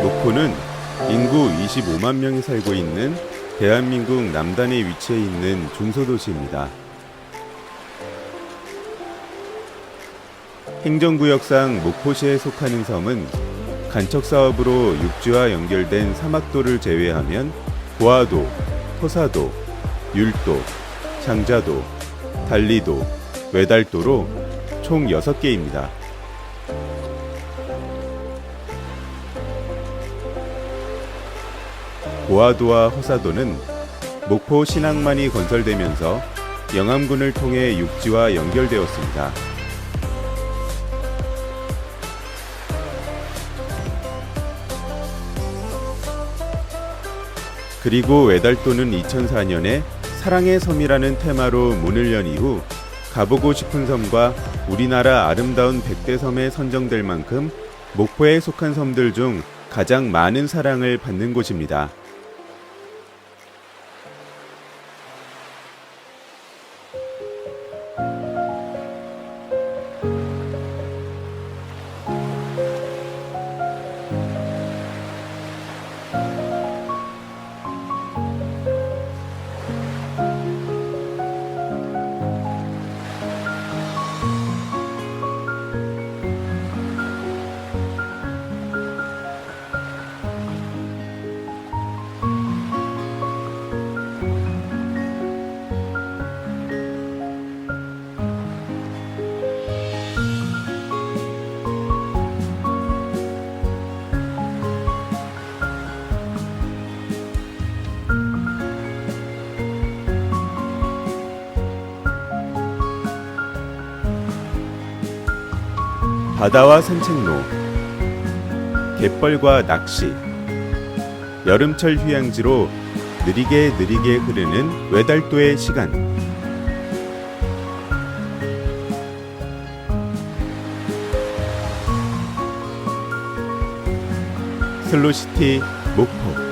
목포는 인구 25만 명이 살고 있는 대한민국 남단에 위치해 있는 중소도시입니다. 행정구역상 목포시에 속하는 섬은 간척 사업으로 육지와 연결된 사막도를 제외하면 고화도, 토사도, 율도, 장자도, 달리도, 외달도로 총 6개입니다. 고화도와 허사도는 목포 신항만이 건설되면서 영암군을 통해 육지와 연결되었습니다. 그리고 외달도는 2004년에 사랑의 섬이라는 테마로 문을 연 이후 가보고 싶은 섬과 우리나라 아름다운 백대섬에 선정될 만큼 목포에 속한 섬들 중 가장 많은 사랑을 받는 곳입니다. 바다와 산책로, 갯벌과 낚시, 여름철 휴양지로 느리게 느리게 흐르는 외달도의 시간. 슬로시티 목포